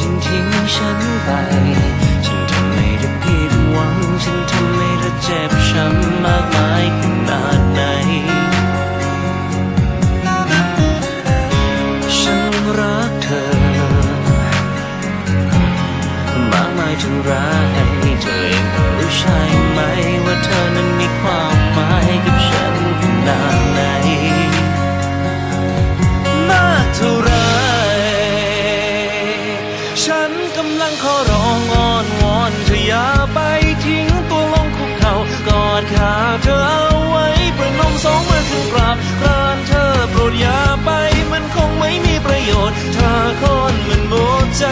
จึงทิ้งฉันไป ฉันทำให้เธอผิดหวัง ฉันทำให้เธอเจ็บช้ำมากมายขนาดไหน ฉันรักเธอ มากมายเท่าไรเธ ลังขอร้องอ้อนวอนเธออย่าไปทิ้งตัวลงคุกเข่ากอดขาเธอเอาไว้ประนมสองมือขึ้นกราบกรานเธอโปรดอย่าไปมันคงไม่มีประโยชน์ถ้าคนมันหมดใจ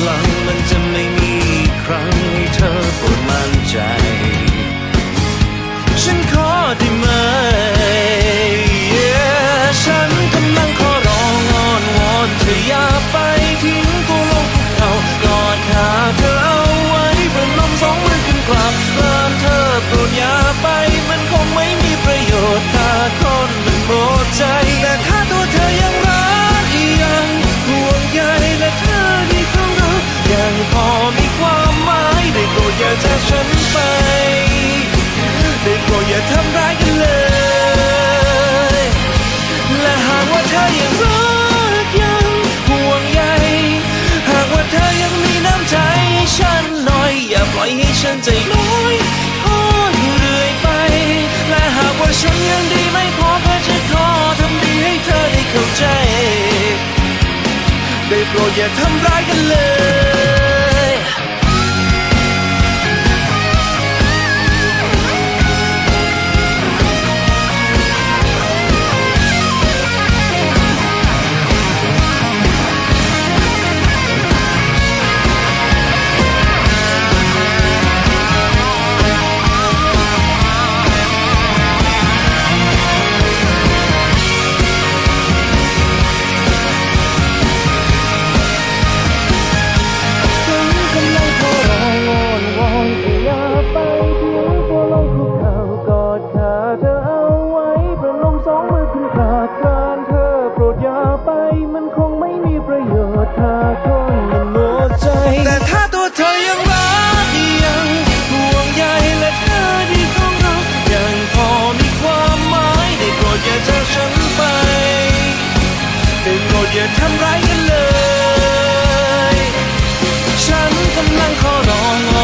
พลังมันจะไม่มีครั้งให้เธอโปรดมั่นใจ อย่าจากฉันไป ได้โปรดอย่าทำร้ายกันเลย และหากว่าเธอยังรักยังห่วงใย หากว่าเธอยังมีน้ำใจให้ฉันหน่อย อย่าปล่อยให้ฉันใจลอยทอดเรื่อยไป และหากว่าฉันยังดีไม่พอก็จะขอทำดีให้เธอได้เข้าใจ ได้โปรดอย่าทำร้ายกันเลยาเธอเอาไว้ประนมสองมือขึ้นกาบกรานเธอโปรดอย่าไป มันคงไม่มีประโยชน์ถ้าคนมันหมดใจ แต่ถ้าตัวเธอยังรักยังห่วงใยและเธอที่ของเรายังพอมีความหมายได้โปรดอย่าจากฉันไปได้โปรดอย่าทำร้ายกันเลย ฉันกำลังขอร้อง